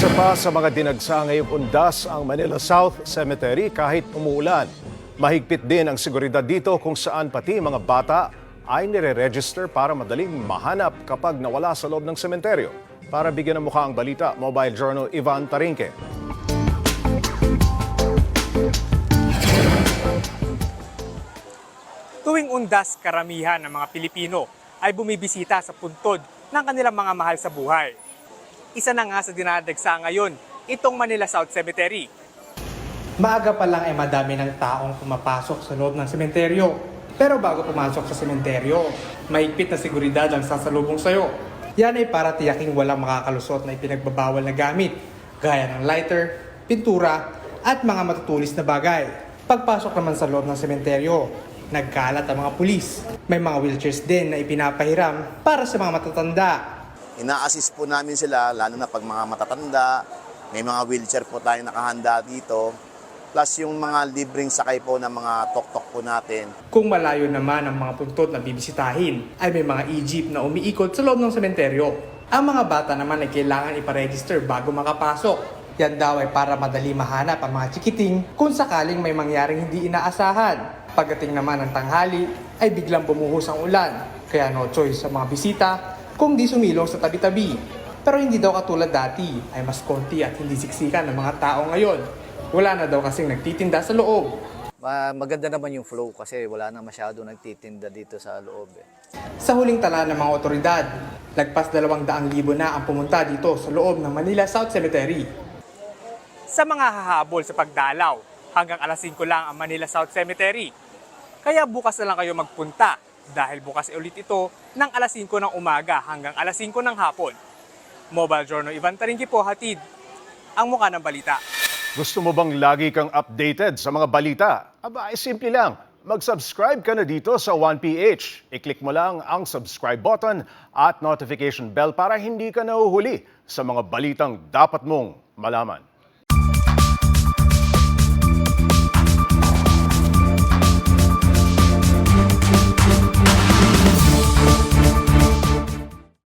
Isa pa sa mga dinagsa ngayong undas ang Manila South Cemetery kahit umuulan. Mahigpit din ang seguridad dito kung saan pati mga bata ay nire-register para madaling mahanap kapag nawala sa loob ng sementeryo. Para bigyan ng mukha ang balita, Mobile Journal Ivan Tarinque. Tuwing undas, karamihan ng mga Pilipino ay bumibisita sa puntod ng kanilang mga mahal sa buhay. Isa na nga sa dinadagsa ngayon, itong Manila South Cemetery. Maaga pa lang ay madami ng taong pumapasok sa loob ng sementeryo. Pero bago pumasok sa sementeryo, mahigpit na seguridad ang sasalubong sa'yo. Yan ay para tiyaking walang makakalusot na ipinagbabawal na gamit, gaya ng lighter, pintura, at mga matutulis na bagay. Pagpasok naman sa loob ng sementeryo, nagkalat ang mga pulis. May mga wheelchairs din na ipinapahiram para sa mga matatanda. Ina-assist po namin sila, lalo na pag mga matatanda. May mga wheelchair po tayo nakahanda dito. Plus yung mga libreng sakay po ng mga tok-tok po natin. Kung malayo naman ang mga puntod na bibisitahin, ay may mga e-jeep na umiikot sa loob ng sementeryo. Ang mga bata naman ay kailangan iparegister bago makapasok. Yan daw ay para madali mahanap ang mga chikiting kung sakaling may mangyaring hindi inaasahan. Pagdating naman ng tanghali, ay biglang bumuhos ang ulan. Kaya no choice sa mga bisita kung di sumilong sa tabi-tabi. Pero hindi daw katulad dati, ay mas konti at hindi siksikan ng mga tao ngayon. Wala na daw kasing nagtitinda sa loob. Ma- maganda naman yung flow kasi wala na masyado nagtitinda dito sa loob. Eh. Sa huling tala ng mga otoridad, lagpas 200,000 na ang pumunta dito sa loob ng Manila South Cemetery. Sa mga hahabol sa pagdalaw, hanggang alas 5 lang ang Manila South Cemetery. Kaya bukas na lang kayo magpunta dahil bukas ulit ito ng alas 5 ng umaga hanggang alas 5 ng hapon. Mobile Journal Ivan Taringi po hatid ang mukha ng balita. Gusto mo bang lagi kang updated sa mga balita? Aba, ay simple lang. Mag-subscribe ka na dito sa 1PH. I-click mo lang ang subscribe button at notification bell para hindi ka nahuhuli sa mga balitang dapat mong malaman.